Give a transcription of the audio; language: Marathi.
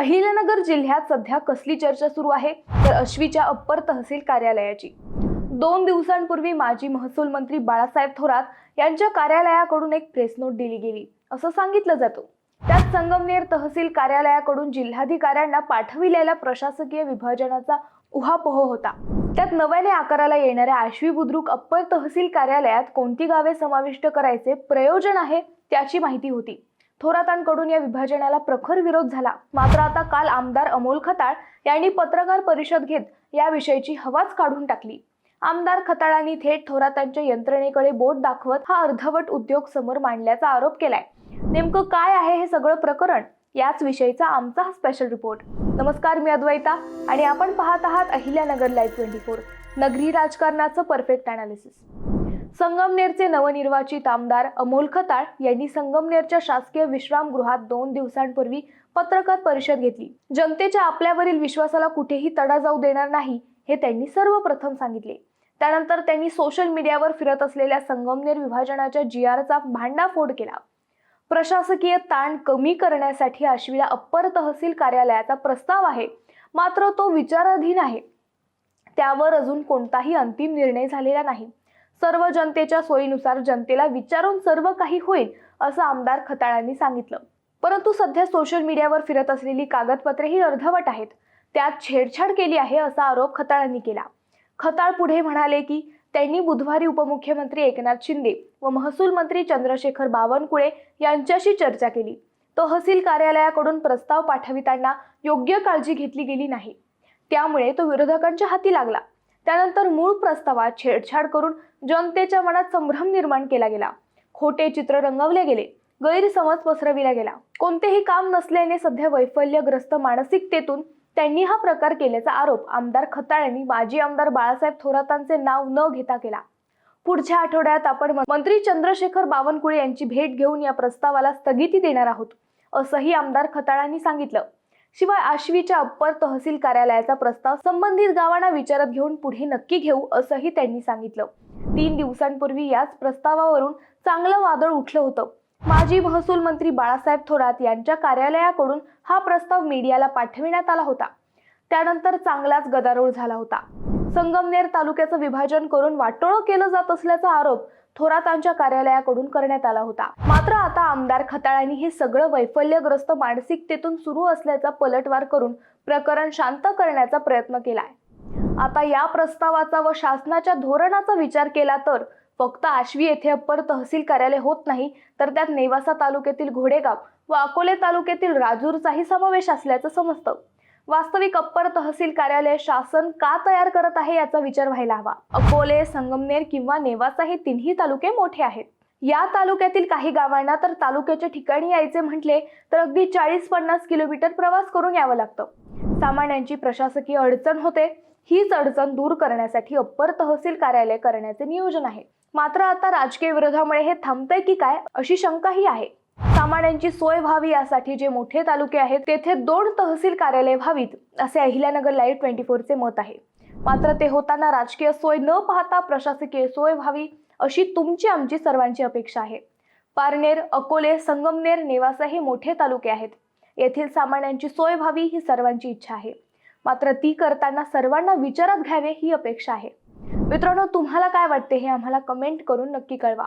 अहिल्यानगर जिल्ह्यात सध्या कसली चर्चा सुरू आहे? तर अश्वीच्या अप्पर तहसील कार्यालयाची. दोन दिवसांपूर्वी माजी महसूल मंत्री बाळासाहेब थोरात यांच्या कार्यालयाकडून एक प्रेस नोट दिली गेली. असं सांगितलं जातं. त्यात संगमनेर तहसील कार्यालयाकडून जिल्हाधिकाऱ्यांना पाठविलेल्या प्रशासकीय विभाजनाचा उहापोह होता. त्यात नव्याने आकाराला येणाऱ्या आश्वी बुद्रुक अप्पर तहसील कार्यालयात कोणती गावे समाविष्ट करायचे प्रयोजन आहे त्याची माहिती होती. थोरातांकडून या विभाजनाला प्रखर विरोध झाला. मात्र आता काल आमदार अमोल खताळ यांनी पत्रकार परिषद घेत याविषयीची हवाच काढून टाकली. आमदार खताळांनी थेट थोरातांच्या यंत्रणेकडे बोट दाखवत हा अर्धवट उद्योग समोर मांडल्याचा आरोप केलाय. नेमकं काय आहे हे सगळं प्रकरण? याच विषयीचा आमचा हा स्पेशल रिपोर्ट नमस्कार मी अद्वैता आणि आपण पाहत आहात अहिल्यानगर लाईव्ह ट्वेंटी फोर नगरी राजकारणाचं परफेक्ट अनालिसिस संगमनेरचे नवनिर्वाचित आमदार अमोल खताळ यांनी संगमनेरच्या शासकीय विश्रामगृहात दोन दिवसांपूर्वी पत्रकार परिषद घेतली. जनतेच्या आपल्यावरील विश्वासाला कुठेही तडा जाऊ देणार नाही हे त्यांनी सर्वप्रथम सांगितले. त्यानंतर त्यांनी सोशल मीडियावर फिरत असलेल्या संगमनेर विभाजनाच्या जी आरचा भांडाफोड केला. प्रशासकीय ताण कमी करण्यासाठी आश्वीला अप्पर तहसील कार्यालयाचा प्रस्ताव आहे मात्र तो विचाराधीन आहे. त्यावर अजून कोणताही अंतिम निर्णय झालेला नाही. सर्व जनतेच्या सोयीनुसार जनतेला विचारून सर्व काही होईल असं आमदार खताळांनी सांगितलं. परंतु सध्या सोशल मीडियावर फिरत असलेली कागदपत्रे ही अर्धवट आहेत. त्यात छेडछाड केली आहे असा आरोप खताळांनी केला. खताळ पुढे म्हणाले की त्यांनी बुधवारी उपमुख्यमंत्री एकनाथ शिंदे व महसूल मंत्री चंद्रशेखर बावनकुळे यांच्याशी चर्चा केली. तहसील कार्यालयाकडून प्रस्ताव पाठविताना योग्य काळजी घेतली गेली नाही. त्यामुळे तो विरोधकांच्या हाती लागला. त्यानंतर मूळ प्रस्तावात छेडछाड करून जनतेच्या मनात संभ्रम निर्माण केला गेला. खोटे चित्र रंगवले गेले. गैरसमज पसरविला गेला. कोणतेही काम नसल्याने सध्या वैफल्यग्रस्त मानसिकतेतून त्यांनी हा प्रकार केल्याचा आरोप आमदार खताळ्यांनी माजी आमदार बाळासाहेब थोरातांचे नाव न घेता केला. पुढच्या आठवड्यात आपण मंत्री चंद्रशेखर बावनकुळे यांची भेट घेऊन या प्रस्तावाला स्थगिती देणार आहोत असंही आमदार खताळांनी सांगितलं. शिवाय आश्वीच्या अप्पर तहसील कार्यालयाचा प्रस्ताव संबंधित गावांना विचारात घेऊन पुढे नक्की घेऊ असंही त्यांनी सांगितलं. तीन दिवसांपूर्वी याच प्रस्तावावरून चांगलं वादळ उठलं होतं. माजी महसूल मंत्री बाळासाहेब थोरात यांच्या कार्यालयाकडून हा प्रस्ताव मीडियाला पाठविण्यात आला होता. त्यानंतर चांगलाच गदारोळ झाला होता. संगमनेर तालुक्याचं विभाजन करून वाटोळं केलं जात असल्याचा आरोप थोरातांच्या कार्यालयाकडून करण्यात आला होता. मात्र आता आमदार खताळांनी हे सगळं वैफल्यग्रस्त मानसिकतेतून सुरू असल्याचा पलटवार करून प्रकरण शांत करण्याचा प्रयत्न केलाय. आता या प्रस्तावाचा व शासनाच्या धोरणाचा विचार केला तर फक्त आश्वी येथे अप्पर तहसील कार्यालय होत नाही तर त्यात नेवासा तालुक्यातील घोडेगाव व अकोले तालुक्यातील राजूरचाही समावेश असल्याचं समजतं. वास्तविक अप्पर तहसील कार्यालय शासन का तयार करत आहे याचा विचार व्हायला हवा. अकोले संगमनेर किंवा नेवासा हे तिन्ही तालुके मोठे आहेत. या तालुक्यातील काही गावांना तर तालुक्याच्या ठिकाणी यायचे म्हटले तर अगदी चाळीस पन्नास किलोमीटर प्रवास करून यावं लागतं. सामान्यांची प्रशासकीय अडचण होते. हीच अडचण दूर करण्यासाठी अप्पर तहसील कार्यालय करण्याचे नियोजन आहे. मात्र आता राजकीय विरोधामुळे हे थांबतंय की काय अशी शंकाही आहे. सामान्यांची सोय व्हावी यासाठी जे मोठे तालुके आहेत तेथे दोन तहसील कार्यालय व्हावीत असे अहिल्यानगर लाईव्ह ट्वेंटी फोरचे मत आहे. मात्र ते होताना राजकीय सोय न पाहता प्रशासकीय सोय व्हावी अशी तुमची आमची सर्वांची अपेक्षा आहे. पारनेर अकोले संगमनेर नेवासा हे मोठे तालुके आहेत. येथील सामान्यांची सोय व्हावी ही सर्वांची इच्छा आहे. मात्र ती करताना सर्वांना विचारात घ्यावे ही अपेक्षा आहे. मित्रांनो तुम्हाला काय वाटते हे आम्हाला कमेंट करून नक्की कळवा.